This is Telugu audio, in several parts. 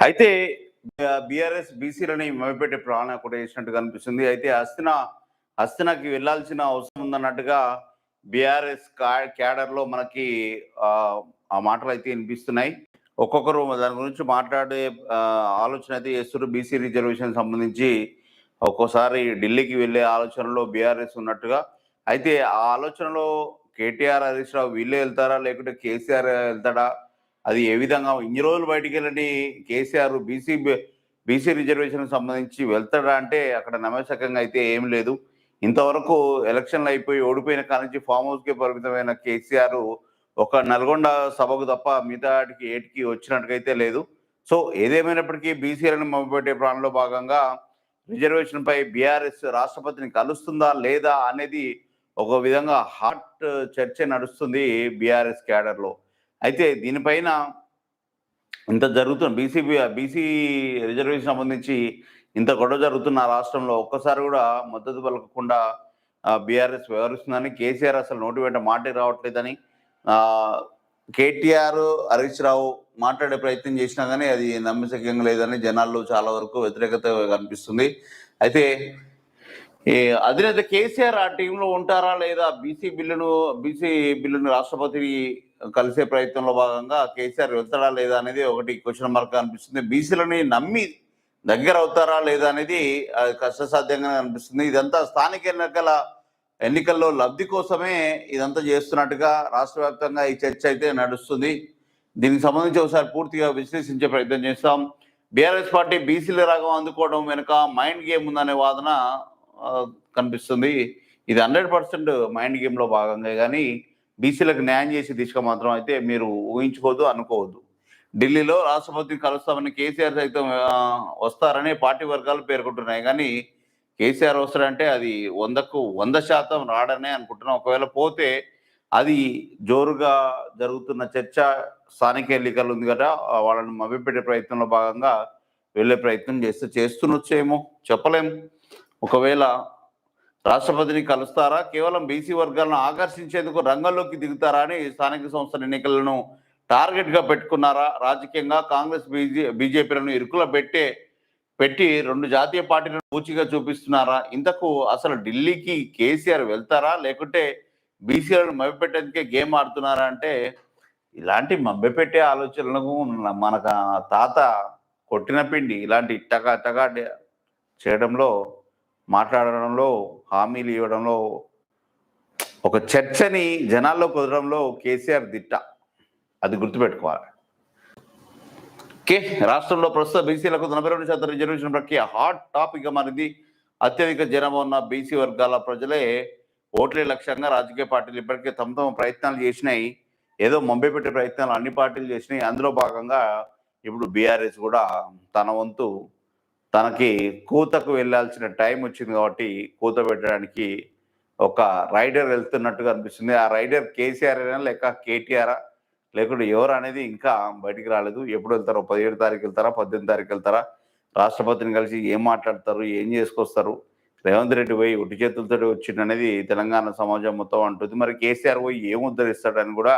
అయితే బీఆర్ఎస్ బీసీలని మెమపెట్టే ప్రాణ కూడా వేసినట్టు కనిపిస్తుంది అయితే హస్తిన హస్తినకి వెళ్ళాల్సిన అవసరం ఉందన్నట్టుగా బీఆర్ఎస్ క్యాడర్లో మనకి ఆ, మాటలు అయితే వినిపిస్తున్నాయి. ఒక్కొక్కరు దాని గురించి మాట్లాడే ఆలోచన అయితే చేస్తున్నారు బీసీ రిజర్వేషన్ సంబంధించి ఒక్కోసారి ఢిల్లీకి వెళ్ళే ఆలోచనలో బీఆర్ఎస్ ఉన్నట్టుగా. అయితే ఆ ఆలోచనలో కేటీఆర్ హరీష్ రావు వీళ్ళే వెళ్తారా? లేకుంటే కేసీఆర్ వెళ్తాడా? అది ఏ విధంగా ఇన్ని రోజులు బయటికి వెళ్ళండి కేసీఆర్ బీసీ బీసీ రిజర్వేషన్ సంబంధించి వెళ్తాడా అంటే అక్కడ నమ్మశకంగా అయితే ఏం లేదు. ఇంతవరకు ఎలక్షన్లు అయిపోయి ఓడిపోయిన కానించి ఫామ్ హౌస్కే పరిమితమైన కేసీఆర్ ఒక నల్గొండ సభకు తప్ప మిగతాటికి ఏటికి వచ్చినట్టుగా అయితే లేదు. సో ఏదేమైనప్పటికీ బీసీలను మమ్మపెట్టే ప్లాన్లో భాగంగా రిజర్వేషన్పై బీఆర్ఎస్ రాష్ట్రపతిని కలుస్తుందా లేదా అనేది ఒక విధంగా హాట్ చర్చ నడుస్తుంది బీఆర్ఎస్ క్యాడర్లో. అయితే దీనిపైన ఇంత జరుగుతున్న బీసీ బీసీ రిజర్వేషన్ సంబంధించి ఇంత గొడవ జరుగుతున్న రాష్ట్రంలో ఒక్కసారి కూడా మద్దతు పలకకుండా బీఆర్ఎస్ వ్యవహరిస్తుందని కేసీఆర్ అసలు నోటి వెంట మాటే రావట్లేదని కేటీఆర్ హరీష్ రావు మాట్లాడే ప్రయత్నం చేసినా కానీ అది నమ్మశక్యంగా లేదని జనాల్లో చాలా వరకు వ్యతిరేకత కనిపిస్తుంది. అయితే ఈ అధినేత కేసీఆర్ ఆ టీంలో ఉంటారా లేదా? బీసీ బిల్లును బీసీ బిల్లును రాష్ట్రపతిని కలిసే ప్రయత్నంలో భాగంగా కేసీఆర్ వెళ్తాడా లేదా అనేది ఒకటి క్వశ్చన్ మార్క్ అనిపిస్తుంది. బీసీలని నమ్మి దగ్గర అవుతారా లేదా అనేది కష్టసాధ్యంగా అనిపిస్తుంది. ఇదంతా స్థానిక ఎన్నికల ఎన్నికల్లో లబ్ధి కోసమే ఇదంతా చేస్తున్నట్టుగా రాష్ట్ర వ్యాప్తంగా ఈ చర్చ అయితే నడుస్తుంది. దీనికి సంబంధించి ఒకసారి పూర్తిగా విశ్లేషించే ప్రయత్నం చేస్తాం. బీఆర్ఎస్ పార్టీ బీసీల రాగం అందుకోవడం వెనుక మైండ్ గేమ్ ఉందనే వాదన కనిపిస్తుంది. ఇది హండ్రెడ్ పర్సెంట్ మైండ్ గేమ్లో భాగంగా కానీ బీసీలకు న్యాయం చేసే దిశగా మాత్రం అయితే మీరు ఊహించుకోవద్దు అనుకోవద్దు. ఢిల్లీలో రాష్ట్రపతిని కలుస్తామని కేసీఆర్ సైతం వస్తారని పార్టీ వర్గాలు పేర్కొంటున్నాయి. కానీ కేసీఆర్ వస్తాడంటే అది వందకు వంద శాతం రాడనే అనుకుంటున్నాం. ఒకవేళ పోతే అది జోరుగా జరుగుతున్న చర్చ స్థానిక ఎన్నికలు ఉంది కదా వాళ్ళని మభ్యపెట్టే ప్రయత్నంలో భాగంగా వెళ్ళే ప్రయత్నం చేస్తే చేస్తున్నొచ్చేమో చెప్పలేము ఒకవేళ రాష్ట్రపతిని కలుస్తారా? కేవలం బీసీ వర్గాలను ఆకర్షించేందుకు రంగంలోకి దిగుతారా అని స్థానిక సంస్థల ఎన్నికలను టార్గెట్గా పెట్టుకున్నారా? రాజకీయంగా కాంగ్రెస్ బీజే బీజేపీలను ఇరుకులో పెట్టే పెట్టి రెండు జాతీయ పార్టీలను పూచిగా చూపిస్తున్నారా? ఇంతకు అసలు ఢిల్లీకి కేసీఆర్ వెళ్తారా? లేకుంటే బీసీలను మభ్యపెట్టేందుకే గేమ్ ఆడుతున్నారా అంటే ఇలాంటి మభ్యపెట్టే ఆలోచనలకు మనకు తాత కొట్టిన పిండి ఇలాంటి టకా టకా చేయడంలో మాట్లాడడంలో హామీలు ఇవ్వడంలో ఒక చర్చని జనాల్లో కుదరడంలో కేసీఆర్ దిట్ట. అది గుర్తుపెట్టుకోవాలి. ఓకే రాష్ట్రంలో ప్రస్తుత బీసీలకు నలభై రెండు శాతం రిజర్వేషన్ ప్రక్రియ హాట్ టాపిక్గా మారింది. అత్యధిక జనం ఉన్న బీసీ వర్గాల ప్రజలే ఓట్లే లక్ష్యంగా రాజకీయ పార్టీలు ఇప్పటికే తమ తమ ప్రయత్నాలు చేసినాయి. ఏదో ముంబై పెట్టే ప్రయత్నాలు అన్ని పార్టీలు చేసినాయి. అందులో భాగంగా ఇప్పుడు బీఆర్ఎస్ కూడా తన వంతు తనకి కూతకు వెళ్ళాల్సిన టైం వచ్చింది కాబట్టి కూత పెట్టడానికి ఒక రైడర్ వెళ్తున్నట్టుగా అనిపిస్తుంది. ఆ రైడర్ కేసీఆర్ అయినా లేక కేటీఆర్? లేకుంటే ఎవరు అనేది ఇంకా బయటికి రాలేదు. ఎప్పుడు వెళ్తారో? పదిహేడు తారీఖు వెళ్తారా? పద్దెనిమిది తారీఖు వెళ్తారా? రాష్ట్రపతిని కలిసి ఏం మాట్లాడతారు? ఏం చేసుకొస్తారు? రేవంత్ రెడ్డి పోయి ఒట్టి చేతులతో వచ్చిండు అనేది తెలంగాణ సమాజం మొత్తం అంటుంది. మరి కేసీఆర్ పోయి ఏం ఉద్ధరిస్తాడని కూడా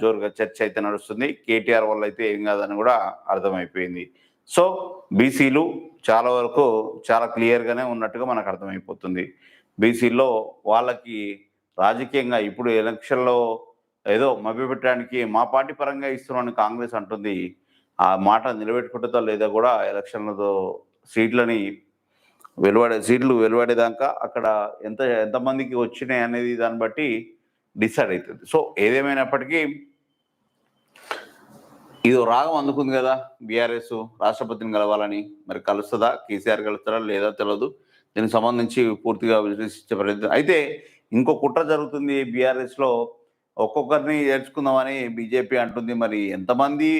జోరుగా చర్చ అయితే నడుస్తుంది. కేటీఆర్ వల్ల అయితే ఏం కాదని కూడా అర్థమైపోయింది. సో బీసీలు చాలా వరకు చాలా క్లియర్గానే ఉన్నట్టుగా మనకు అర్థమైపోతుంది. బీసీలో వాళ్ళకి రాజకీయంగా ఇప్పుడు ఎలక్షన్లో ఏదో మభ్యపెట్టడానికి మా పార్టీ పరంగా ఇస్తున్నామని కాంగ్రెస్ అంటుంది. ఆ మాట నిలబెట్టుకుంటుందో లేదా కూడా ఎలక్షన్లతో సీట్లని వెలువడే సీట్లు వెలువడేదాకా అక్కడ ఎంత ఎంతమందికి వచ్చినాయి అనేది దాన్ని బట్టి డిసైడ్ అవుతుంది. సో ఏదేమైనప్పటికీ ఇది రాగం అందుకుంది కదా బీఆర్ఎస్ రాష్ట్రపతిని కలవాలని. మరి కలుస్తుందా? కేసీఆర్ కలుస్తారా లేదా తెలియదు దీనికి సంబంధించి పూర్తిగా విశ్లేషించే ప్రయత్నం. అయితే ఇంకో కుట్ర జరుగుతుంది బీఆర్ఎస్లో. ఒక్కొక్కరిని చేర్చుకుందామని బీజేపీ అంటుంది. మరి ఎంతమంది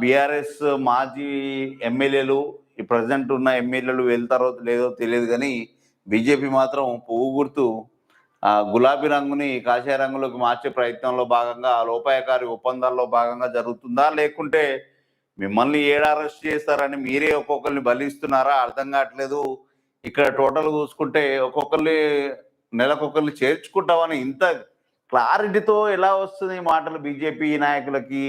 బీఆర్ఎస్ మాజీ ఎమ్మెల్యేలు ఈ ప్రజెంట్ ఉన్న ఎమ్మెల్యేలు వెళ్తారో లేదో తెలియదు కానీ బీజేపీ మాత్రం పువ్వు గుర్తు గులాబీ రంగుని కాషాయ రంగులోకి మార్చే ప్రయత్నంలో భాగంగా లోపాయకారి ఒప్పందాల్లో భాగంగా జరుగుతుందా? లేకుంటే మిమ్మల్ని ఏడ అరెస్ట్ చేస్తారని మీరే ఒక్కొక్కరిని బలిస్తున్నారా? అర్థం కావట్లేదు. ఇక్కడ టోటల్ చూసుకుంటే ఒక్కొక్కరిని నెలకొకరిని చేర్చుకుంటామని ఇంత క్లారిటీతో ఎలా వస్తుంది ఈ మాటలు బీజేపీ నాయకులకి?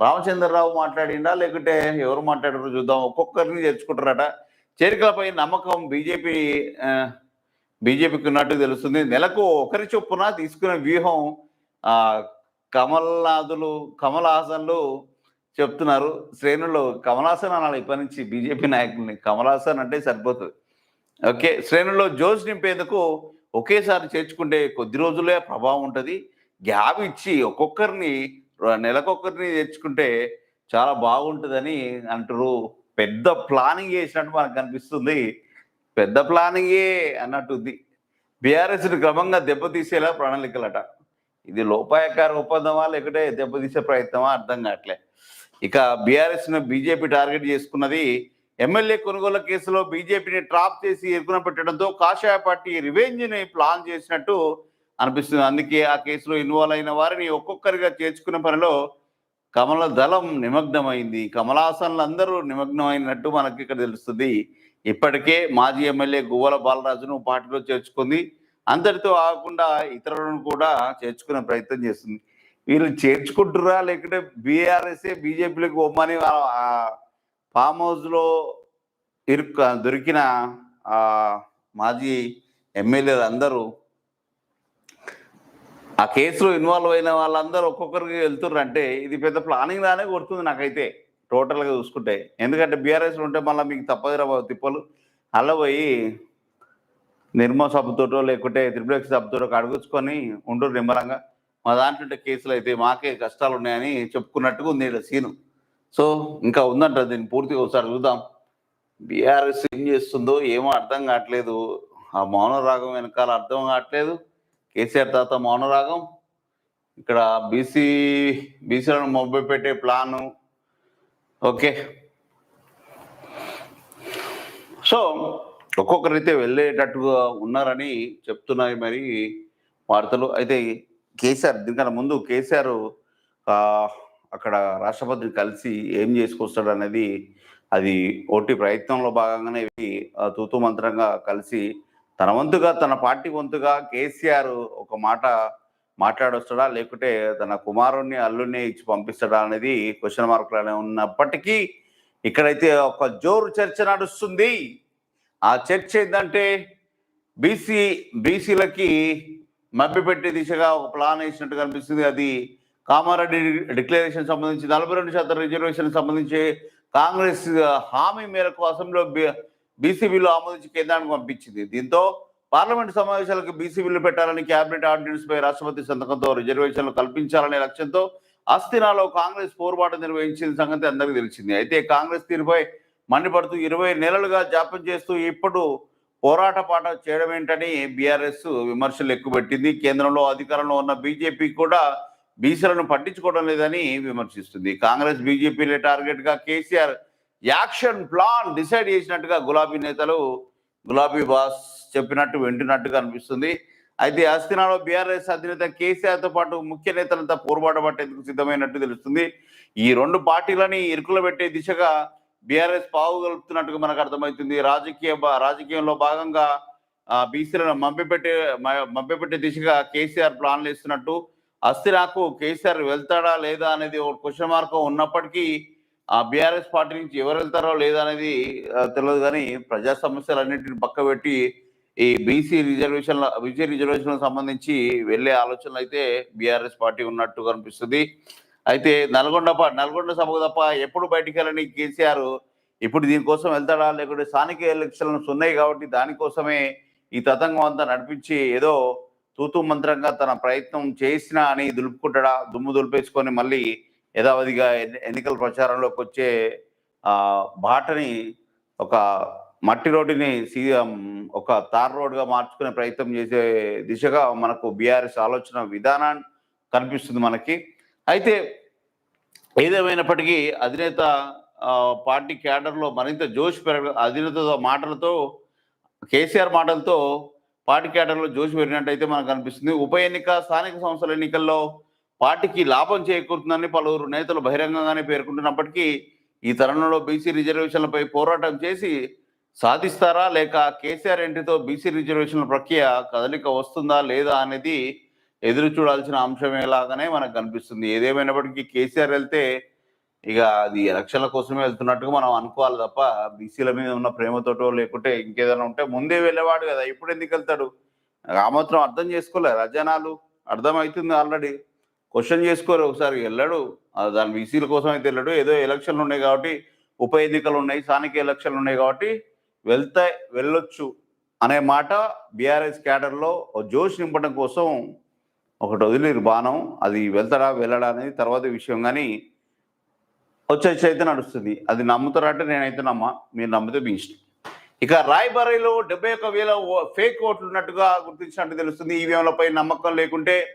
రామచంద్రరావు మాట్లాడిందా లేకుంటే ఎవరు మాట్లాడారో చూద్దాం. ఒక్కొక్కరిని చేర్చుకుంటారట. చేరికలపై నమ్మకం బీజేపీ బీజేపీకి ఉన్నట్టు తెలుస్తుంది. నెలకు ఒకరి చొప్పున తీసుకునే వ్యూహం కమల్నాథులు కమల్ హాసన్లు చెప్తున్నారు. శ్రేణులు కమలాసన్ అనాలి ఇప్పటి నుంచి బీజేపీ నాయకుల్ని. కమలాసన్ అంటే సరిపోతుంది. ఓకే శ్రేణుల్లో జోష్ నింపేందుకు ఒకేసారి చేర్చుకుంటే కొద్ది రోజులే ప్రభావం ఉంటుంది. గ్యాప్ ఇచ్చి ఒక్కొక్కరిని నెలకొకరిని నెలకొక్కరిని చేర్చుకుంటే చాలా బాగుంటుందని అంటారు పెద్ద ప్లానింగ్ చేసినట్టు మనకు కనిపిస్తుంది. పెద్ద ప్లానింగే అన్నట్టుంది. బీఆర్ఎస్ క్రమంగా దెబ్బతీసేలా ప్రణాళికలట. ఇది లోపాయకార ఒప్పందమా లేకుంటే దెబ్బతీసే ప్రయత్నమా అర్థం కావట్లే. ఇక బీఆర్ఎస్ను బీజేపీ టార్గెట్ చేసుకున్నది ఎమ్మెల్యే కొనుగోలు కేసులో బీజేపీని ట్రాప్ చేసి ఎరుగున పెట్టడంతో కాషాయ పార్టీ రివెంజ్ని ప్లాన్ చేసినట్టు అనిపిస్తుంది. అందుకే ఆ కేసులో ఇన్వాల్వ్ అయిన వారిని ఒక్కొక్కరిగా చేర్చుకునే పనిలో కమల దళం నిమగ్నమైంది. కమలాసన్లు అందరూ నిమగ్నమైనట్టు మనకి ఇక్కడ తెలుస్తుంది. ఇప్పటికే మాజీ ఎమ్మెల్యే గువ్వల బాలరాజును పార్టీలో చేర్చుకుంది. అందరితో ఆగకుండా ఇతరులను కూడా చేర్చుకునే ప్రయత్నం చేస్తుంది. వీళ్ళు చేర్చుకుంటురా లేకుంటే బీఆర్ఎస్ఏ బీజేపీలకు బొమ్మని ఫామ్ హౌస్లో ఇరుక్క దొరికిన మాజీ ఎమ్మెల్యేలు అందరూ ఆ కేసులో ఇన్వాల్వ్ అయిన వాళ్ళందరూ ఒక్కొక్కరికి వెళ్తుర్రు. అంటే ఇది పెద్ద ప్లానింగ్ లానే కొడుతుంది నాకైతే. టోటల్గా చూసుకుంటే. ఎందుకంటే బీఆర్ఎస్ ఉంటే మళ్ళీ మీకు తప్పదురా బాబు తిప్పలు. అలా పోయి నిర్మా సభతోటో లేకుంటే త్రిపులెక్స్ సభతోటో అడుగుచుకొని ఉండరు నిమ్మరంగా మా దాంట్లో కేసులు అయితే మాకే కష్టాలు ఉన్నాయని చెప్పుకున్నట్టుగా ఉంది ఇక్కడ సీను. సో ఇంకా ఉందంట దీన్ని పూర్తిగా ఒకసారి చూద్దాం. బీఆర్ఎస్ ఏం చేస్తుందో ఏమో అర్థం కావట్లేదు. ఆ మౌనరాగం వెనకాల అర్థం కావట్లేదు. కేసీఆర్ తాత మౌనరాగం ఇక్కడ బీసీ బీసీలను మొబ్బై పెట్టే ప్లాను. ఓకే. సో ఒక్కొక్కరైతే వెళ్ళేటట్టుగా ఉన్నారని చెప్తున్నాయి మరి వార్తలు. అయితే కేసీఆర్ దీనికన్నా ముందు కేసీఆర్ అక్కడ రాష్ట్రపతిని కలిసి ఏం చేసుకొస్తాడు అనేది అది ఓటి ప్రయత్నంలో భాగంగానే తూతు మంత్రంగా కలిసి తన వంతుగా తన పార్టీ వంతుగా కేసీఆర్ ఒక మాట మాట్లాడొస్తాడా? లేకుంటే తన కుమారుణ్ణి అల్లుణ్ణి ఇచ్చి పంపిస్తాడా అనేది క్వశ్చన్ మార్కులనే ఉన్నప్పటికీ ఇక్కడైతే ఒక జోరు చర్చ నడుస్తుంది. ఆ చర్చ ఏంటంటే బీసీ బీసీలకి మభ్యపెట్టే దిశగా ఒక ప్లాన్ వేసినట్టు కనిపిస్తుంది. అది కామారెడ్డి డిక్లరేషన్ సంబంధించి నలభై రెండు శాతం రిజర్వేషన్ సంబంధించి కాంగ్రెస్ హామీ మేరకు అసెంబ్లీలో బీసీ బిల్లు ఆమోదించి కేంద్రానికి పంపించింది. దీంతో పార్లమెంట్ సమావేశాలకు బీసీ బిల్లు పెట్టాలని కేబినెట్ ఆర్డినెన్స్ పై రాష్ట్రపతి సంతకంతో రిజర్వేషన్లు కల్పించాలనే లక్ష్యంతో అస్థినాలో కాంగ్రెస్ పోరుబాటు నిర్వహించిన సంగతి అందరికీ తెలిసింది. అయితే కాంగ్రెస్ తీరుపై మండిపడుతూ ఇరవై నెలలుగా జాప్యం చేస్తూ ఇప్పుడు పోరాట పాట చేయడం ఏంటని బీఆర్ఎస్ విమర్శలు ఎక్కుపెట్టింది. కేంద్రంలో అధికారంలో ఉన్న బీజేపీ కూడా బీసీలను పట్టించుకోవడం లేదని విమర్శిస్తుంది. కాంగ్రెస్ బీజేపీలే టార్గెట్గా కేసీఆర్ యాక్షన్ ప్లాన్ డిసైడ్ చేసినట్టుగా గులాబీ నేతలు గులాబీ బాస్ చెప్పినట్టు వింటున్నట్టుగా అనిపిస్తుంది. అయితే అస్థినాలో బీఆర్ఎస్ అధినేత కేసీఆర్తో పాటు ముఖ్య నేతలంతా పోరుబాటు పట్టేందుకు సిద్ధమైనట్టు తెలుస్తుంది. ఈ రెండు పార్టీలని ఇరుకులు పెట్టే దిశగా బీఆర్ఎస్ పావుగలుపుతున్నట్టుగా మనకు అర్థమవుతుంది. రాజకీయ రాజకీయంలో భాగంగా ఆ, బీసీలను మంపిపెట్టే మంపిపెట్టే దిశగా కేసీఆర్ ప్లాన్లు ఇస్తున్నట్టు అస్థిరాకు కేసీఆర్ వెళ్తాడా లేదా అనేది ఒక క్వశ్చన్ మార్క్ ఉన్నప్పటికీ ఆ బీఆర్ఎస్ పార్టీ నుంచి ఎవరు వెళ్తారో లేదా అనేది తెలియదు కానీ ప్రజా సమస్యలన్నింటిని అన్నింటిని పెట్టి ఈ బీసీ రిజర్వేషన్ల బీసీ రిజర్వేషన్లకు సంబంధించి వెళ్ళే ఆలోచనలు అయితే బీఆర్ఎస్ పార్టీ ఉన్నట్టు కనిపిస్తుంది. అయితే నల్గొండ నల్గొండ సభకు తప్ప ఎప్పుడు బయటికి వెళ్ళని కేసీఆర్ ఇప్పుడు దీనికోసం వెళ్తాడా? లేకుంటే స్థానిక ఎలక్షన్లు ఉన్నాయి కాబట్టి దానికోసమే ఈ తతంగం అంతా నడిపించి ఏదో తూతు మంత్రంగా తన ప్రయత్నం చేసినా అని దులుపుకుంటాడా? దుమ్ము దులిపేసుకొని మళ్ళీ యథావధిగా ఎన్నికల ప్రచారంలోకి వచ్చే బాటని ఒక మట్టి రోడ్డుని సీఎం ఒక తార్ రోడ్డుగా మార్చుకునే ప్రయత్నం చేసే దిశగా మనకు బీఆర్ఎస్ ఆలోచన విధానాన్ని కనిపిస్తుంది మనకి. అయితే ఏదేమైనప్పటికీ అధినేత పార్టీ క్యాడర్లో మరింత జోష్ పెరగ అధినేత మాటలతో కేసీఆర్ మాటలతో పార్టీ క్యాడర్లో జోష్ పెరిగినట్టయితే మనకు కనిపిస్తుంది. ఉప ఎన్నిక స్థానిక సంస్థల ఎన్నికల్లో పార్టీకి లాభం చేకూరుతుందని పలువురు నేతలు బహిరంగంగానే పేర్కొంటున్నప్పటికీ ఈ తరుణంలో బీసీ రిజర్వేషన్లపై పోరాటం చేసి సాధిస్తారా లేక కేసీఆర్ ఎంట్రీతో బీసీ రిజర్వేషన్ల ప్రక్రియ కదలిక వస్తుందా లేదా అనేది ఎదురు చూడాల్సిన అంశమేలాగానే మనకు కనిపిస్తుంది. ఏదేమైనప్పటికీ కేసీఆర్ వెళ్తే ఇక అది ఎలక్షన్ల కోసమే వెళ్తున్నట్టుగా మనం అనుకోవాలి తప్ప బీసీల మీద ఉన్న ప్రేమతోటో లేకుంటే ఇంకేదైనా ఉంటే ముందే వెళ్ళేవాడు కదా. ఇప్పుడు ఎందుకు వెళ్తాడు? ఆ మాత్రం అర్థం చేసుకోలే. రజనాలు అర్థమవుతుంది ఆల్రెడీ. క్వశ్చన్ చేసుకోరు ఒకసారి. వెళ్ళడు. దాని బీసీల కోసం అయితే వెళ్ళడు. ఏదో ఎలక్షన్లు ఉన్నాయి కాబట్టి ఉప ఎన్నికలు ఉన్నాయి స్థానిక ఎలక్షన్లు ఉన్నాయి కాబట్టి వెళ్తే వెళ్ళొచ్చు అనే మాట బీఆర్ఎస్ క్యాడర్లో ఓ జోష్ నింపడం కోసం ఒకటి వదిలేరు బాణం. అది వెళ్తాడా వెళ్ళడా అనేది తర్వాత విషయం. కానీ వచ్చేసి అయితే నడుస్తుంది. అది నమ్ముతారంటే నేనైతే నమ్మ. మీరు నమ్మితే మీ ఇష్టం. ఇక రాయబరేలో డెబ్బై ఒక్క వేల ఓ- ఫేక్ ఓట్లు ఉన్నట్టుగా గుర్తించినట్టు తెలుస్తుంది. ఈవీఎంలపై నమ్మకం లేకుంటే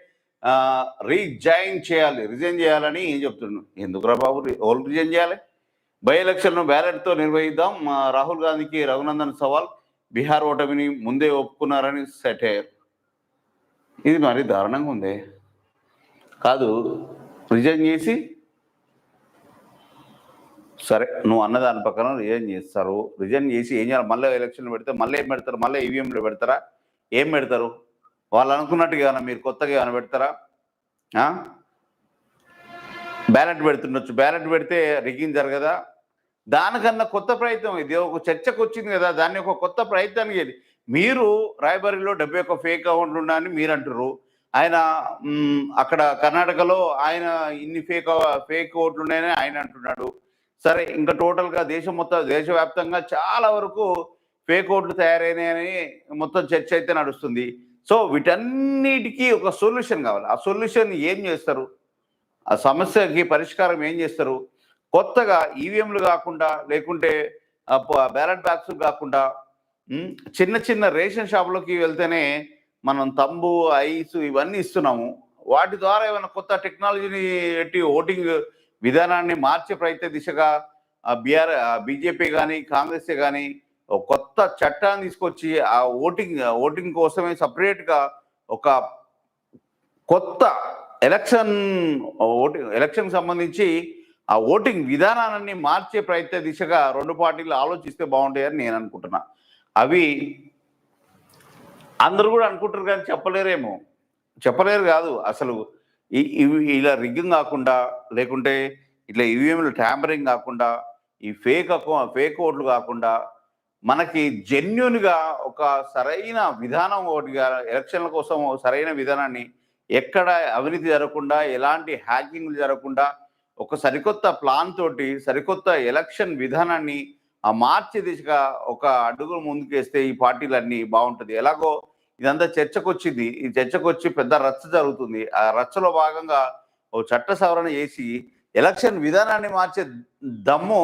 రీజాయిన్ రీజైన్ చేయాలి. రిజైన్ చేయాలని చెప్తున్నాను. ఎందుకురా బాబు? రి- రిజైన్ చేయాలి. బై ఎలక్షన్ను బ్యాలెట్తో నిర్వహిద్దాం. రాహుల్ గాంధీకి రఘునందన్ సవాల్ బీహార్ ఓటమిని ముందే ఒప్పుకున్నారని సెట్. అయ్యారు ఇది మరి దారుణంగా ఉంది. కాదు రిజైన్ చేసి సరే నువ్వు అన్న దాని రిజైన్ చేస్తారు. రిజైన్ చేసి ఏం చేయాలి? మళ్ళీ ఎలక్షన్లు పెడితే మళ్ళీ ఏం పెడతారు? మళ్ళీ ఈవీఎంలు పెడతారా? ఏం పెడతారు? వాళ్ళు అనుకున్నట్టుగా మీరు కొత్తగా ఏమైనా పెడతారా? బ్యాలెట్ పెడుతుండొచ్చు. బ్యాలెట్ పెడితే రిగ్గింగ్ జరగదా? దానికన్నా కొత్త ప్రయత్నం. ఇది ఒక చర్చకు వచ్చింది కదా దాన్ని ఒక కొత్త ప్రయత్నానికి చేయండి మీరు రాయబరిలో డెబ్బై ఒక ఫేక్ అకౌంట్లు ఉన్నాయని మీరు అంటారు ఆయన అక్కడ కర్ణాటకలో ఆయన ఇన్ని ఫేక్ ఫేక్ ఓట్లు ఉన్నాయని ఆయన అంటున్నాడు. సరే ఇంకా టోటల్గా దేశం మొత్తం దేశవ్యాప్తంగా చాలా వరకు ఫేక్ ఓట్లు తయారైనాయని మొత్తం చర్చ అయితే నడుస్తుంది. సో వీటన్నిటికీ ఒక సొల్యూషన్ కావాలి. ఆ సొల్యూషన్ ఏం చేస్తారు? ఆ సమస్యకి పరిష్కారం ఏం చేస్తారు? కొత్తగా ఈవీఎంలు కాకుండా లేకుంటే బ్యాలెట్ బ్యాగ్స్ కాకుండా చిన్న చిన్న రేషన్ షాపులోకి వెళ్తేనే మనం తంబు ఐస్ ఇవన్నీ ఇస్తున్నాము. వాటి ద్వారా ఏమైనా కొత్త టెక్నాలజీని పెట్టి ఓటింగ్ విధానాన్ని మార్చే ప్రయత్న దిశగా బీఆర్ బీజేపీ కానీ కాంగ్రెస్ కానీ కొత్త చట్టాన్ని తీసుకొచ్చి ఆ ఓటింగ్ ఓటింగ్ కోసమే సపరేట్గా ఒక కొత్త ఎలక్షన్ ఓటింగ్ ఎలక్షన్ సంబంధించి ఆ ఓటింగ్ విధానాన్ని మార్చే ప్రయత్న దిశగా రెండు పార్టీలు ఆలోచిస్తే బాగుంటాయని నేను అనుకుంటున్నా. అవి అందరూ కూడా అనుకుంటారు కానీ చెప్పలేరేమో. చెప్పలేరు కాదు. అసలు ఇవి ఇలా రిగ్గింగ్ కాకుండా లేకుంటే ఇట్లా ఈవీఎంలు ట్యాంపరింగ్ కాకుండా ఈ ఫేక్ అకౌ ఫేక్ ఓట్లు కాకుండా మనకి జెన్యున్గా ఒక సరైన విధానం ఒకటిగా ఎలక్షన్ల కోసం సరైన విధానాన్ని ఎక్కడ అవినీతి జరగకుండా ఎలాంటి హ్యాకింగ్లు జరగకుండా ఒక సరికొత్త ప్లాన్ తోటి సరికొత్త ఎలక్షన్ విధానాన్ని ఆ మార్చే దిశగా ఒక అడుగు ముందుకేస్తే ఈ పార్టీలన్నీ బాగుంటుంది. ఎలాగో ఇదంతా చర్చకొచ్చింది. ఈ చర్చకొచ్చి పెద్ద రచ్చ జరుగుతుంది. ఆ రచ్చలో భాగంగా ఓ చట్ట సవరణ చేసి ఎలక్షన్ విధానాన్ని మార్చే దమ్ము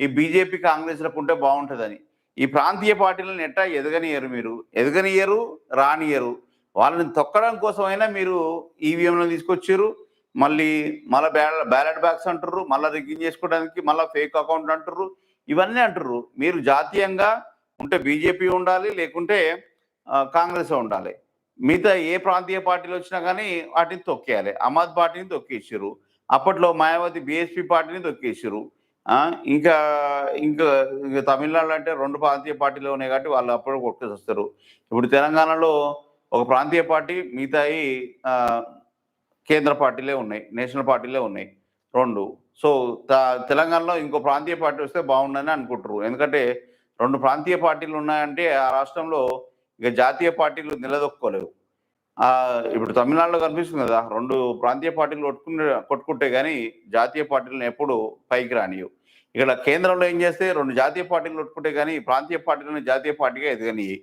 ఈ బీజేపీ కాంగ్రెస్లకు ఉంటే బాగుంటుందని. ఈ ప్రాంతీయ పార్టీలను ఎట్టా ఎదగనియరు మీరు? ఎదగనియరు రానియరు వాళ్ళని తొక్కడం కోసమైనా మీరు ఈవీఎంలను తీసుకొచ్చారు మళ్ళీ మళ్ళీ బ్యాల బ్యాలెట్ బ్యాగ్స్ అంటారు మళ్ళీ రిగ్గింగ్ చేసుకోవడానికి మళ్ళీ ఫేక్ అకౌంట్ అంటారు ఇవన్నీ అంటారు మీరు జాతీయంగా ఉంటే బీజేపీ ఉండాలి లేకుంటే కాంగ్రెస్ ఉండాలి. మిగతా ఏ ప్రాంతీయ పార్టీలు వచ్చినా కానీ వాటిని తొక్కేయాలి. అమాద్ పార్టీని తొక్కేసారు అప్పట్లో మాయావతి బీఎస్పీ పార్టీని తొక్కేసారు ఇంకా ఇంకా ఇంకా తమిళనాడు అంటే రెండు ప్రాంతీయ పార్టీలు ఉన్నాయి కాబట్టి వాళ్ళు అప్పుడు కొట్టేసి వస్తారు ఇప్పుడు తెలంగాణలో ఒక ప్రాంతీయ పార్టీ మిగతాయి కేంద్ర పార్టీలే ఉన్నాయి నేషనల్ పార్టీలే ఉన్నాయి రెండు. సో తెలంగాణలో ఇంకో ప్రాంతీయ పార్టీ వస్తే బాగుండని అనుకుంటారు ఎందుకంటే రెండు ప్రాంతీయ పార్టీలు ఉన్నాయంటే ఆ రాష్ట్రంలో ఇక జాతీయ పార్టీలు నిలదొక్కోలేవు. ఇప్పుడు తమిళనాడులో కనిపిస్తుంది కదా రెండు ప్రాంతీయ పార్టీలు కొట్టుకునే కొట్టుకుంటే కానీ జాతీయ పార్టీలను ఎప్పుడు పైకి రానియవు ఇక్కడ కేంద్రంలో ఏం చేస్తే రెండు జాతీయ పార్టీలు కొట్టుకుంటే కానీ ప్రాంతీయ పార్టీలను జాతీయ పార్టీగా ఎదగనియ్యి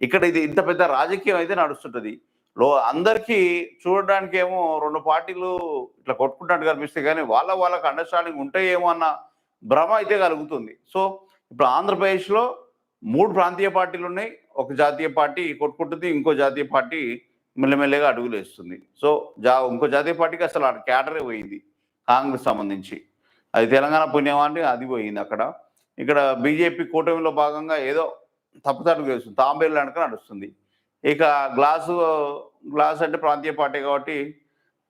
ఇక్కడ ఇది ఇంత పెద్ద రాజకీయం అయితే నడుస్తుంటది. లో అందరికీ చూడడానికి ఏమో రెండు పార్టీలు ఇట్లా కొట్టుకుంటున్నట్టు కనిపిస్తాయి కానీ వాళ్ళ వాళ్ళకి అండర్స్టాండింగ్ ఉంటాయేమో అన్న భ్రమ అయితే కలుగుతుంది. సో ఇప్పుడు ఆంధ్రప్రదేశ్లో మూడు ప్రాంతీయ పార్టీలు ఉన్నాయి. ఒక జాతీయ పార్టీ కొట్టుకుంటుంది ఇంకో జాతీయ పార్టీ మెల్లమెల్లగా అడుగులు వేస్తుంది. సో జా ఇంకో జాతీయ పార్టీకి అసలు అక్కడ క్యాడరే పోయింది కాంగ్రెస్ సంబంధించి. అది తెలంగాణ పుణ్యమా అంటే అది పోయింది అక్కడ. ఇక్కడ బీజేపీ కూటమిలో భాగంగా ఏదో తప్పుతడుగు వేస్తుంది తాంబేలు వెనక నడుస్తుంది. ఇక గ్లాసు గ్లాస్ అంటే ప్రాంతీయ పార్టీ కాబట్టి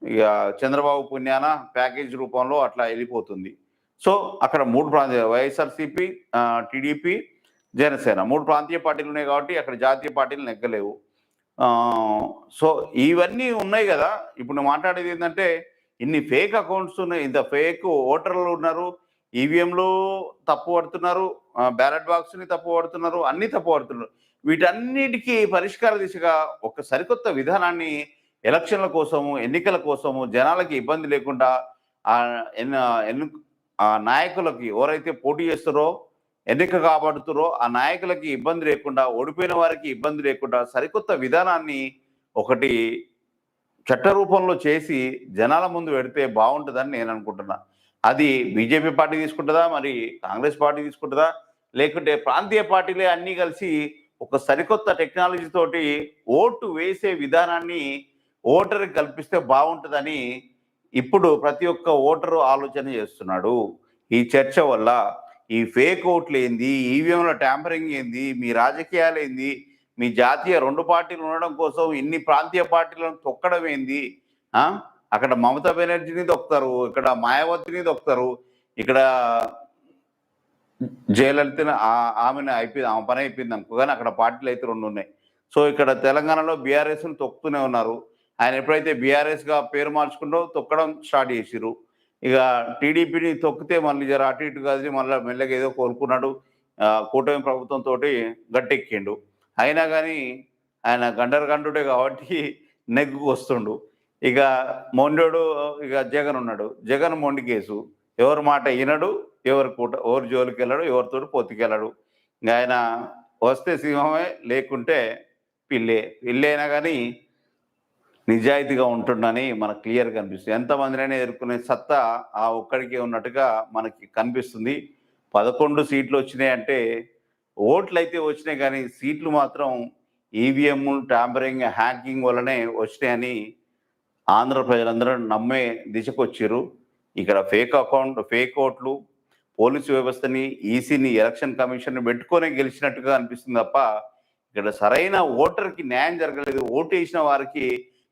ఇక చంద్రబాబు పుణ్యాన ప్యాకేజ్ రూపంలో అట్లా వెళ్ళిపోతుంది. సో అక్కడ మూడు ప్రాంతీయ వైఎస్ఆర్సీపీ టీడీపీ జనసేన మూడు ప్రాంతీయ పార్టీలు ఉన్నాయి కాబట్టి అక్కడ జాతీయ పార్టీలు నెగ్గలేవు. సో ఇవన్నీ ఉన్నాయి కదా. ఇప్పుడు నేను మాట్లాడేది ఏంటంటే ఇన్ని ఫేక్ అకౌంట్స్ ఉన్నాయి. ఇంత ఫేక్ ఓటర్లు ఉన్నారు. ఈవీఎంలు తప్పు పడుతున్నారు. బ్యాలెట్ బాక్స్ని తప్పు పడుతున్నారు అన్ని తప్పు పడుతున్నారు వీటన్నిటికీ పరిష్కార దిశగా ఒక సరికొత్త విధానాన్ని ఎలక్షన్ల కోసము ఎన్నికల కోసము జనాలకి ఇబ్బంది లేకుండా ఎన్ను ఆ నాయకులకి ఎవరైతే పోటీ చేస్తారో ఎన్నిక కాబడుతురో ఆ నాయకులకి ఇబ్బంది లేకుండా ఓడిపోయిన వారికి ఇబ్బంది లేకుండా సరికొత్త విధానాన్ని ఒకటి చట్ట రూపంలో చేసి జనాల ముందు పెడితే బాగుంటుందని నేను అనుకుంటున్నా. అది బీజేపీ పార్టీ తీసుకుంటుందా? మరి కాంగ్రెస్ పార్టీ తీసుకుంటుందా? లేకుంటే ప్రాంతీయ పార్టీలే అన్నీ కలిసి ఒక సరికొత్త టెక్నాలజీ తోటి ఓటు వేసే విధానాన్ని ఓటర్ కల్పిస్తే బాగుంటుందని ఇప్పుడు ప్రతి ఒక్క ఓటరు ఆలోచన చేస్తున్నాడు. ఈ చర్చ వల్ల ఈ ఫేక్ ఓట్లు ఏంది? ఈవీఎంల ట్యాంపరింగ్ ఏంది? మీ రాజకీయాలు ఏంది? మీ జాతీయ రెండు పార్టీలు ఉండడం కోసం ఇన్ని ప్రాంతీయ పార్టీలను తొక్కడం ఏంది? అక్కడ మమతా బెనర్జీని తొక్కుతారు ఇక్కడ మాయావతిని తొక్కుతారు ఇక్కడ జయలలితని ఆ- ఆమెను అయిపోయింది ఆమె పని అయిపోయింది అనుకో కానీ అక్కడ పార్టీలు అయితే రెండు ఉన్నాయి. సో ఇక్కడ తెలంగాణలో బీఆర్ఎస్ను తొక్కుతూనే ఉన్నారు. ఆయన ఎప్పుడైతే బీఆర్ఎస్గా పేరు మార్చుకుంటో తొక్కడం స్టార్ట్ చేసిరు ఇక టీడీపీని తొక్కితే మళ్ళీ జర అటు ఇటు కాదు మళ్ళీ మెల్లగా ఏదో కోలుకున్నాడు కూటమి ప్రభుత్వం తోటి గట్టెక్కిండు. అయినా కానీ ఆయన గండరగండుడే కాబట్టి నెగ్గుకు వస్తుండు ఇక మొండోడు ఇక జగన్ ఉన్నాడు. జగన్ మొండి కేసు. ఎవరి మాట వినడు ఎవరి కూట ఎవరి జోలికి వెళ్ళడు ఎవరితో పొత్తికెళ్ళడు ఇంకా ఆయన వస్తే సింహమే లేకుంటే పిల్లే. పిల్లైనా కానీ నిజాయితీగా ఉంటుండని మనకు క్లియర్గా కనిపిస్తుంది. ఎంతమందినైనా ఎదుర్కొనే సత్తా ఆ ఒక్కడికే ఉన్నట్టుగా మనకి కనిపిస్తుంది. పదకొండు సీట్లు వచ్చినాయి అంటే ఓట్లు అయితే వచ్చినాయి కానీ సీట్లు మాత్రం ఈవీఎం ట్యాంపరింగ్ హ్యాకింగ్ వల్లనే వచ్చినాయని ఆంధ్ర ప్రజలందరూ నమ్మే దిశకు వచ్చారు. ఇక్కడ ఫేక్ అకౌంట్ ఫేక్ ఓట్లు పోలీసు వ్యవస్థని ఈసీని ఎలక్షన్ కమిషన్ పెట్టుకొని గెలిచినట్టుగా అనిపిస్తుంది తప్ప ఇక్కడ సరైన ఓటర్కి న్యాయం జరగలేదు. ఓటు వేసిన వారికి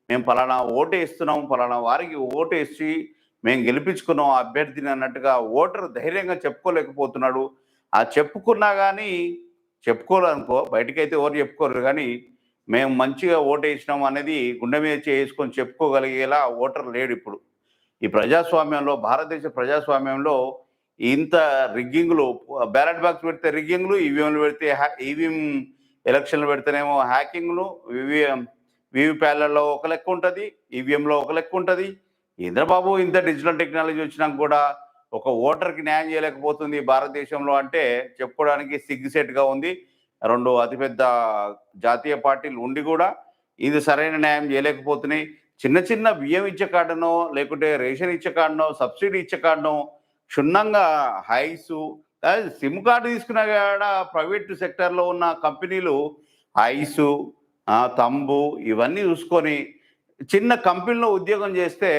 మేము ఫలానా ఓటు వేస్తున్నాం ఫలానా వారికి ఓటు వేసి మేము గెలిపించుకున్నాం అభ్యర్థిని అన్నట్టుగా ఓటర్ ధైర్యంగా చెప్పుకోలేకపోతున్నాడు. ఆ చెప్పుకున్నా కానీ చెప్పుకోవాలనుకో బయటకైతే ఎవరు చెప్పుకోరు కానీ మేము మంచిగా ఓటు వేసినాం అనేది గుండె మీద చేసుకొని చెప్పుకోగలిగేలా ఓటర్ లేడు ఇప్పుడు. ఈ ప్రజాస్వామ్యంలో భారతదేశ ప్రజాస్వామ్యంలో ఇంత రిగ్గింగ్లు బ్యాలెట్ బాక్స్ పెడితే రిగ్గింగ్లు ఈవీఎంలు పెడితే ఈవీఎం ఎలక్షన్లు పెడితేనేమో హ్యాకింగ్లు వివిఎం వివిప్యాలలో ఒక లెక్క ఉంటుంది ఈవీఎంలో ఒక లెక్క ఉంటుంది. ఇంద్రబాబు ఇంత డిజిటల్ టెక్నాలజీ వచ్చినాక కూడా ఒక ఓటర్కి న్యాయం చేయలేకపోతుంది భారతదేశంలో అంటే చెప్పుకోవడానికి సిగ్గుసెట్గా ఉంది. రెండు అతిపెద్ద జాతీయ పార్టీలు ఉండి కూడా ఇది సరైన న్యాయం చేయలేకపోతున్నాయి. చిన్న చిన్న బియ్యం ఇచ్చే కాడనో లేకుంటే రేషన్ ఇచ్చే కాడనో సబ్సిడీ ఇచ్చే కాడనో క్షుణ్ణంగా హైసు సిమ్ కార్డు తీసుకున్న కాడ ప్రైవేట్ సెక్టర్లో ఉన్న కంపెనీలు ఐసు తంబు ఇవన్నీ చూసుకొని చిన్న కంపెనీలో ఉద్యోగం చేస్తే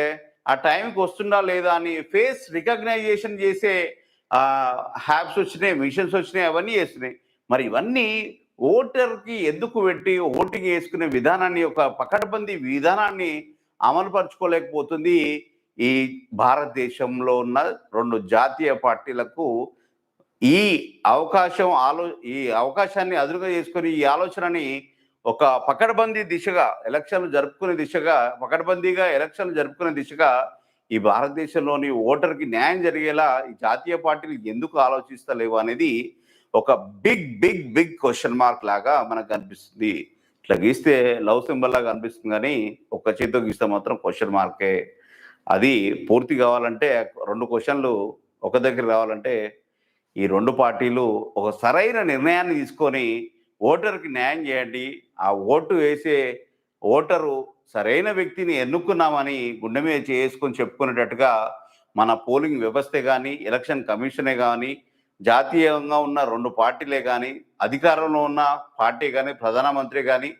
ఆ టైంకి వస్తుందా లేదా అని ఫేస్ రికగ్నైజేషన్ చేసే హ్యాప్స్ వచ్చినాయి మిషన్స్ వచ్చినాయి అవన్నీ చేస్తున్నాయి. మరి ఇవన్నీ ఓటర్కి ఎందుకు పెట్టి ఓటింగ్ వేసుకునే విధానాన్ని ఒక పకడ్బందీ విధానాన్ని అమలుపరచుకోలేకపోతుంది? ఈ భారతదేశంలో ఉన్న రెండు జాతీయ పార్టీలకు ఈ అవకాశం ఆలో ఈ అవకాశాన్ని అదురుగా చేసుకొని ఈ ఆలోచనని ఒక పకడ్బందీ దిశగా ఎలక్షన్లు జరుపుకునే దిశగా పకడ్బందీగా ఎలక్షన్లు జరుపుకునే దిశగా ఈ భారతదేశంలోని ఓటర్కి న్యాయం జరిగేలా ఈ జాతీయ పార్టీలు ఎందుకు ఆలోచిస్తలేవు అనేది ఒక big big big question mark లాగా మనకు కనిపిస్తుంది ఇట్లా గీస్తే లవ్ సింబల్ లాగా అనిపిస్తుంది కానీ ఒక్క చేతితో గీస్తే మాత్రం క్వశ్చన్ మార్కే అది పూర్తి కావాలంటే రెండు క్వశ్చన్లు ఒక దగ్గర రావాలంటే ఈ రెండు పార్టీలు ఒక సరైన నిర్ణయాన్ని తీసుకొని ఓటర్కి న్యాయం చేయండి. ఆ ఓటు వేసే ఓటరు సరైన వ్యక్తిని ఎన్నుకున్నామని గుండె మీద చేసుకొని చెప్పుకునేటట్టుగా మన పోలింగ్ వ్యవస్థే కానీ ఎలక్షన్ కమిషనే కానీ జాతీయంగా ఉన్న రెండు పార్టీలే కానీ అధికారంలో ఉన్న పార్టీ కానీ ప్రధానమంత్రి కానీ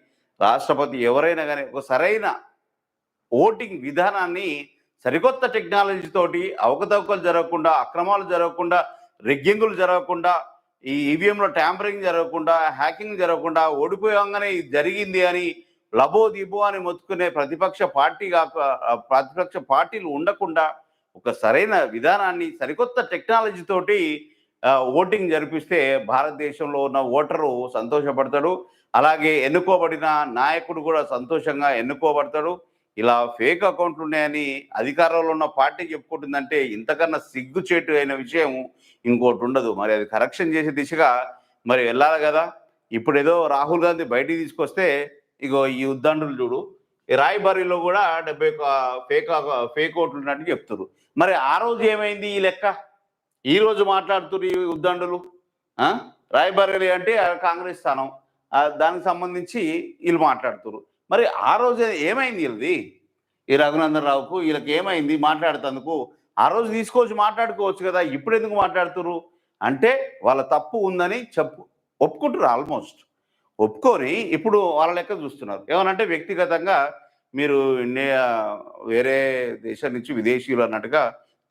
రాష్ట్రపతి ఎవరైనా కానీ ఒక సరైన ఓటింగ్ విధానాన్ని సరికొత్త టెక్నాలజీ తోటి అవకతవకలు జరగకుండా అక్రమాలు జరగకుండా రిగ్గింగులు జరగకుండా ఈ ఈవీఎంలో ట్యాంపరింగ్ జరగకుండా హ్యాకింగ్ జరగకుండా ఓడిపోయంగానే ఇది జరిగింది అని లబో దిబో అని మొత్తుకునే ప్రతిపక్ష పార్టీ కాక ప్రతిపక్ష పార్టీలు ఉండకుండా ఒక సరైన విధానాన్ని సరికొత్త టెక్నాలజీ తోటి ఓటింగ్ జరిపిస్తే భారతదేశంలో ఉన్న ఓటరు సంతోషపడతాడు. అలాగే ఎన్నుకోబడిన నాయకుడు కూడా సంతోషంగా ఎన్నుకోబడతాడు. ఇలా ఫేక్ అకౌంట్లు ఉన్నాయని అధికారంలో ఉన్న పార్టీ చెప్పుకుంటుందంటే ఇంతకన్నా సిగ్గుచేటు అయిన విషయం ఇంకోటి ఉండదు. మరి అది కరెక్షన్ చేసే దిశగా మరి వెళ్ళాలి కదా. ఇప్పుడు ఏదో రాహుల్ గాంధీ బయటికి తీసుకొస్తే ఇగో ఈ ఉద్దండులు చూడు. రాయబారిలో రాయబరిలో కూడా డెబ్బై ఫేక్ ఫేక్ ఓట్లు ఉన్నట్టు చెప్తారు. మరి ఆ రోజు ఏమైంది ఈ లెక్క? ఈరోజు మాట్లాడుతున్న ఈ ఉద్దండులు రాయబరేలి అంటే కాంగ్రెస్ స్థానం దానికి సంబంధించి వీళ్ళు మాట్లాడుతున్నారు మరి ఆ రోజు ఏమైంది వీళ్ళది? ఈ రఘునందన్ రావుకు వీళ్ళకి ఏమైంది మాట్లాడుతందుకు ఆ రోజు తీసుకొచ్చి మాట్లాడుకోవచ్చు కదా ఇప్పుడు ఎందుకు మాట్లాడుతున్నారు అంటే వాళ్ళ తప్పు ఉందని చెప్పు ఒప్పుకుంటారు ఆల్మోస్ట్. ఒప్పుకొని ఇప్పుడు వాళ్ళ లెక్క చూస్తున్నారు. ఏమనంటే వ్యక్తిగతంగా మీరు ఇండియా వేరే దేశం నుంచి విదేశీయులు అన్నట్టుగా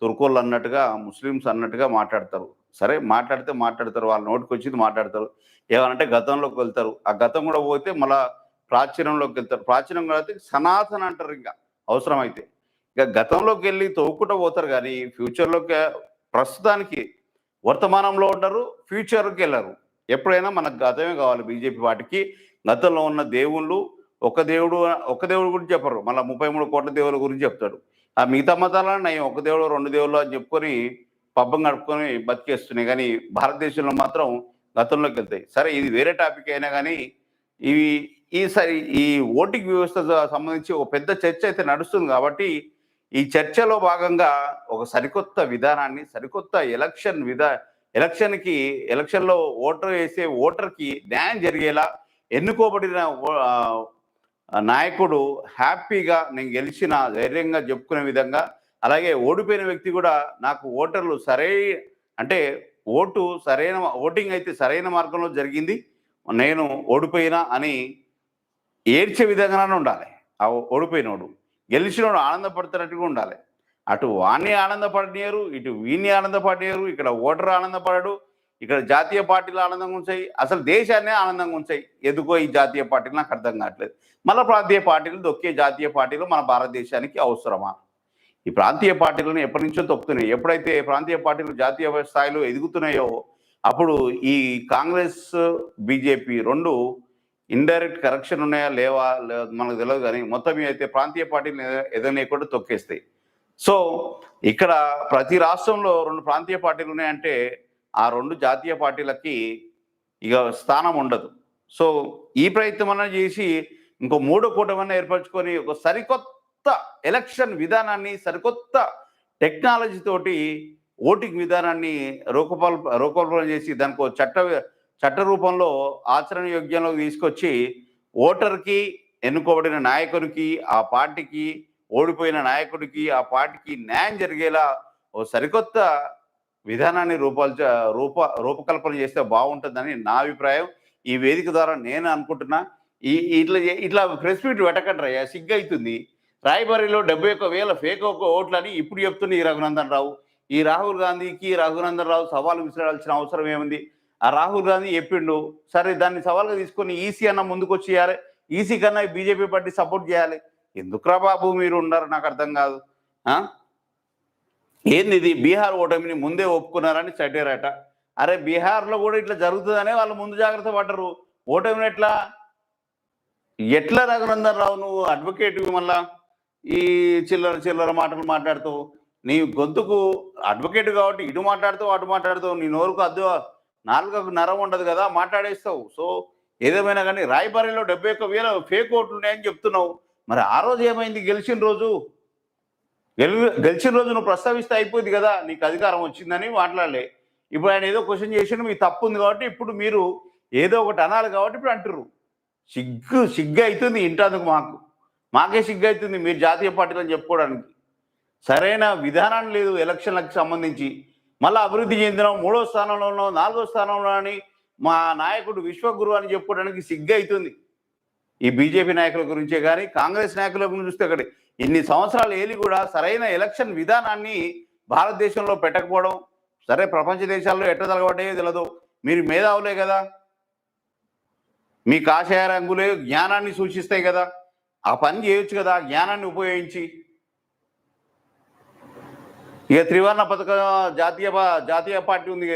తుర్కోళ్ళు అన్నట్టుగా ముస్లిమ్స్ అన్నట్టుగా మాట్లాడతారు. సరే మాట్లాడితే మాట్లాడతారు వాళ్ళ నోటికి వచ్చింది మాట్లాడతారు. ఏమనంటే గతంలోకి వెళ్తారు. ఆ గతం కూడా పోతే మళ్ళా ప్రాచీనంలోకి వెళ్తారు. ప్రాచీనం అయితే సనాతన అంటారు ఇంకా. అవసరమైతే. ఇక గతంలోకి వెళ్ళి తవ్వుకుంటూ పోతారు కానీ ఫ్యూచర్లోకి ప్రస్తుతానికి వర్తమానంలో ఉంటారు ఫ్యూచర్కి వెళ్ళరు. ఎప్పుడైనా మనకు గతమే కావాలి బీజేపీ వాటికి గతంలో ఉన్న దేవుళ్ళు ఒక దేవుడు ఒక దేవుడు గురించి చెప్పరు. మళ్ళీ ముప్పై మూడు కోట్ల దేవుళ్ళ గురించి చెప్తాడు. ఆ మిగతా మతాలను నేను ఒక దేవుడు రెండు దేవుళ్ళు అని చెప్పుకొని పబ్బం గడుపుకొని బతికేస్తున్నాయి. కానీ భారతదేశంలో మాత్రం గతంలోకి వెళ్తాయి. సరే ఇది వేరే టాపిక్ అయినా కానీ ఇవి ఈసారి ఈ ఓటింగ్ వ్యవస్థ సంబంధించి ఒక పెద్ద చర్చ అయితే నడుస్తుంది కాబట్టి ఈ చర్చలో భాగంగా ఒక సరికొత్త విధానాన్ని సరికొత్త ఎలక్షన్ విధా ఎలక్షన్కి ఎలక్షన్లో ఓటర్ వేసే ఓటర్కి న్యాయం జరిగేలా ఎన్నుకోబడిన ఓ- నాయకుడు హ్యాపీగా నేను గెలిచిన ధైర్యంగా చెప్పుకునే విధంగా అలాగే ఓడిపోయిన వ్యక్తి కూడా నాకు ఓటర్లు సరై అంటే ఓటు సరైన ఓటింగ్ అయితే సరైన మార్గంలో జరిగింది నేను ఓడిపోయినా అని ఏడ్చే విధంగానే ఉండాలి. ఆ ఓడిపోయినోడు గెలిచినోడు ఆనందపడుతున్నట్టుగా ఉండాలి. అటు వాణ్ణి ఆనందపడనియరు ఇటు వీణ్ణి ఆనందపడనియరు ఇక్కడ ఓటర్ ఆనందపడడు ఇక్కడ జాతీయ పార్టీలు ఆనందంగా ఉంచాయి. అసలు దేశాన్నే ఆనందంగా ఉంచాయి. ఎందుకో ఈ జాతీయ పార్టీలు నాకు అర్థం కావట్లేదు. మళ్ళీ ప్రాంతీయ పార్టీలు దొక్కే జాతీయ పార్టీలు మన భారతదేశానికి అవసరమా? ఈ ప్రాంతీయ పార్టీలను ఎప్పటి నుంచో తొక్కుతున్నాయి. ఎప్పుడైతే ప్రాంతీయ పార్టీలు జాతీయ స్థాయిలో ఎదుగుతున్నాయో అప్పుడు ఈ కాంగ్రెస్ బీజేపీ రెండు ఇండైరెక్ట్ కరెక్షన్ ఉన్నాయా? లేవా? మనకు తెలియదు కానీ మొత్తం అయితే ప్రాంతీయ పార్టీలు ఎదనేయకుండా తొక్కేస్తాయి. సో ఇక్కడ ప్రతి రాష్ట్రంలో రెండు ప్రాంతీయ పార్టీలు ఉన్నాయంటే ఆ రెండు జాతీయ పార్టీలకి ఇక స్థానం ఉండదు. సో ఈ ప్రయత్నం అన్న చేసి ఇంకో మూడో కూటమన్నా ఏర్పరచుకొని ఒక సరికొత్త ఎలక్షన్ విధానాన్ని సరికొత్త టెక్నాలజీ తోటి ఓటింగ్ విధానాన్ని రూపకల్ రూపకల్పన చేసి దానికి చట్ట చట్ట రూపంలో ఆచరణ యోగ్యంలోకి తీసుకొచ్చి ఓటర్కి ఎన్నుకోబడిన నాయకునికి ఆ పార్టీకి ఓడిపోయిన నాయకుడికి ఆ పార్టీకి న్యాయం జరిగేలా ఓ సరికొత్త విధానాన్ని రూపాల్చ రూప రూపకల్పన చేస్తే బాగుంటుందని నా అభిప్రాయం. ఈ వేదిక ద్వారా నేను అనుకుంటున్నా. ఈ ఇట్లా ఇట్లా ప్రెస్ మీట్ పెట్టకంటారయ్యా సిగ్గు అవుతుంది రాయబరిలో డెబ్బై ఒక్క వేల ఫేక్ ఒక ఓట్లని ఇప్పుడు చెప్తున్న ఈ రఘునందన్ రావు. ఈ రాహుల్ గాంధీకి రఘునందన్ రావు సవాలు విసిరాల్సిన అవసరం ఏముంది? ఆ రాహుల్ గాంధీ చెప్పిండు సరే దాన్ని సవాల్గా తీసుకొని ఈసీ అన్న ముందుకు వచ్చి చేయాలి. ఈసీ కన్నా బీజేపీ పార్టీ సపోర్ట్ చేయాలి. ఎందుకురా బాబు మీరు ఉన్నారు నాకు అర్థం కాదు. ఏంది ఇది బీహార్ ఓటమిని ముందే ఒప్పుకున్నారని చట్టారట అరే బీహార్లో కూడా ఇట్లా జరుగుతుందనే వాళ్ళు ముందు జాగ్రత్త పడ్డరు. ఓటమిని ఎట్లా? ఎట్లా రఘునందన్ రావు నువ్వు అడ్వకేట్ మళ్ళా ఈ చిల్లర చిల్లర మాటలు మాట్లాడుతావు నీ గొంతుకు అడ్వకేట్ కాబట్టి ఇటు మాట్లాడుతూ అటు మాట్లాడుతావు నీ నోరుకు అద్దు నాలుగకు నరం ఉండదు కదా మాట్లాడేస్తావు. సో ఏదేమైనా కానీ రాయబరిలో డెబ్బై ఒక్క వేల ఫేక్ ఓట్లు ఉన్నాయని చెప్తున్నావు. మరి ఆ రోజు ఏమైంది? గెలిచిన రోజు గెలి గెలిచిన రోజు నువ్వు ప్రస్తావిస్తే అయిపోయింది కదా నీకు అధికారం వచ్చిందని మాట్లాడలే. ఇప్పుడు ఆయన ఏదో క్వశ్చన్ చేసిన మీ తప్పు ఉంది కాబట్టి ఇప్పుడు మీరు ఏదో ఒకటి అనాలి కాబట్టి ఇప్పుడు అంటారు సిగ్గు సిగ్గు అవుతుంది ఇంటందుకు మాకు. మాకే సిగ్గు అవుతుంది మీరు జాతీయ పార్టీలని చెప్పుకోవడానికి. సరైన విధానం లేదు ఎలక్షన్లకు సంబంధించి. మళ్ళీ అభివృద్ధి చెందిన మూడో స్థానంలో ఉన్నాం నాలుగో స్థానంలో అని మా నాయకుడు విశ్వగురు అని చెప్పుకోవడానికి సిగ్గు అవుతుంది ఈ బీజేపీ నాయకుల గురించే కానీ కాంగ్రెస్ నాయకుల గురించి చూస్తే అక్కడ ఇన్ని సంవత్సరాలు ఏలి కూడా సరైన ఎలక్షన్ విధానాన్ని భారతదేశంలో పెట్టకపోవడం సరే ప్రపంచ దేశాల్లో ఎట్ట తలగబడ్డాయో తెలియదు మీరు మేధావులే కదా. మీ కాషాయ రంగులే జ్ఞానాన్ని సూచిస్తాయి కదా. ఆ పని చేయొచ్చు కదా జ్ఞానాన్ని ఉపయోగించి. ఇక త్రివర్ణ పథకం జాతీయ జాతీయ పార్టీ ఉంది.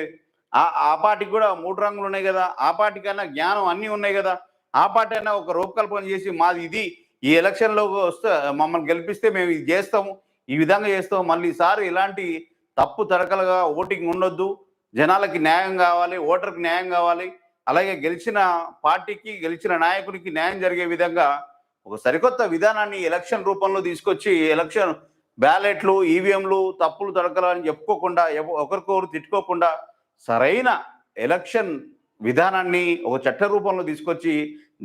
ఆ ఆ పార్టీకి కూడా మూడు రంగులు ఉన్నాయి కదా. ఆ పార్టీ కన్నా జ్ఞానం అన్నీ ఉన్నాయి కదా. ఆ పార్టీ అయినా ఒక రూపకల్పన చేసి మాది ఇది ఈ ఎలక్షన్లో వస్తే మమ్మల్ని గెలిపిస్తే మేము ఇది చేస్తాము ఈ విధంగా చేస్తాము. మళ్ళీ ఈసారి ఇలాంటి తప్పు తరకలుగా ఓటింగ్ ఉండొద్దు. జనాలకి న్యాయం కావాలి ఓటర్కి న్యాయం కావాలి. అలాగే గెలిచిన పార్టీకి గెలిచిన నాయకుడికి న్యాయం జరిగే విధంగా ఒక సరికొత్త విధానాన్ని ఎలక్షన్ రూపంలో తీసుకొచ్చి ఎలక్షన్ బ్యాలెట్లు ఈవీఎంలు తప్పులు తడకలు అని చెప్పుకోకుండా ఒకరికొకరు తిట్టుకోకుండా సరైన ఎలక్షన్ విధానాన్ని ఒక చట్ట రూపంలో తీసుకొచ్చి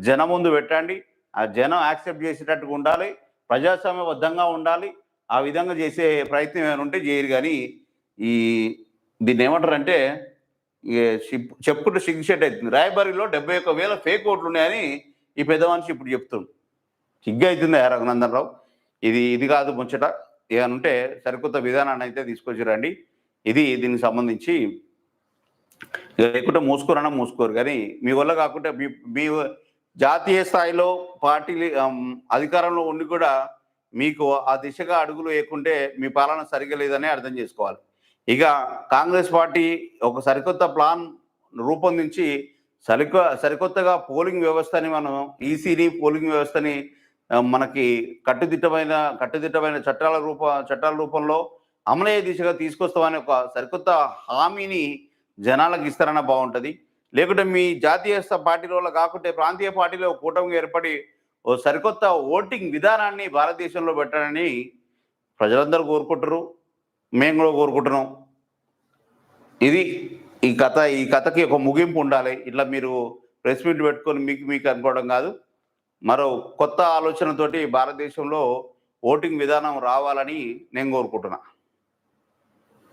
జనం ముందు పెట్టండి. ఆ జనం యాక్సెప్ట్ చేసేటట్టుగా ఉండాలి ప్రజాస్వామ్యబద్ధంగా ఉండాలి ఆ విధంగా చేసే ప్రయత్నం ఏమైనా ఉంటే చేయరు. కానీ ఈ దీన్ని ఏమంటారంటే అంటే చెప్పుకుంటే సిగ్గుషెట్ అవుతుంది. రాయబరిలో డెబ్బై ఒక్క వేల ఫేక్ ఓట్లు ఉన్నాయని ఈ పెద్ద మనిషి ఇప్పుడు చెప్తుంది సిగ్గు అవుతుంది రఘునందన్ రావు ఇది ఇది కాదు ముచ్చట. ఏమనుంటే సరికొత్త విధానాన్ని అయితే తీసుకొచ్చిరండి ఇది దీనికి సంబంధించి లేకుంటే మూసుకోరన్నా మూసుకోరు. కానీ మీ వల్ల కాకుండా మీ మీ జాతీయ స్థాయిలో పార్టీలు అధికారంలో ఉండి కూడా మీకు ఆ దిశగా అడుగులు వేయకుంటే మీ పాలన సరిగా లేదని అర్థం చేసుకోవాలి. ఇక కాంగ్రెస్ పార్టీ ఒక సరికొత్త ప్లాన్ రూపొందించి సరికొ సరికొత్తగా పోలింగ్ వ్యవస్థని మనం ఈసీని పోలింగ్ వ్యవస్థని మనకి కట్టుదిట్టమైన కట్టుదిట్టమైన చట్టాల రూప చట్టాల రూపంలో అమలయ్యే దిశగా తీసుకొస్తామని ఒక సరికొత్త హామీని జనాలకు ఇస్తారన్న బాగుంటుంది లేకుంటే మీ జాతీయ పార్టీలో కాకుంటే ప్రాంతీయ పార్టీలో కూటమి ఏర్పడి ఓ సరికొత్త ఓటింగ్ విధానాన్ని భారతదేశంలో పెట్టాలని ప్రజలందరూ కోరుకుంటారు మేము కూడా కోరుకుంటున్నాం. ఇది ఈ కథ ఈ కథకి ఒక ముగింపు ఉండాలి. ఇట్లా మీరు ప్రెస్ మీట్ పెట్టుకొని మీకు మీకు అనుకోవడం కాదు. మరో కొత్త ఆలోచనతోటి భారతదేశంలో ఓటింగ్ విధానం రావాలని నేను కోరుకుంటున్నాను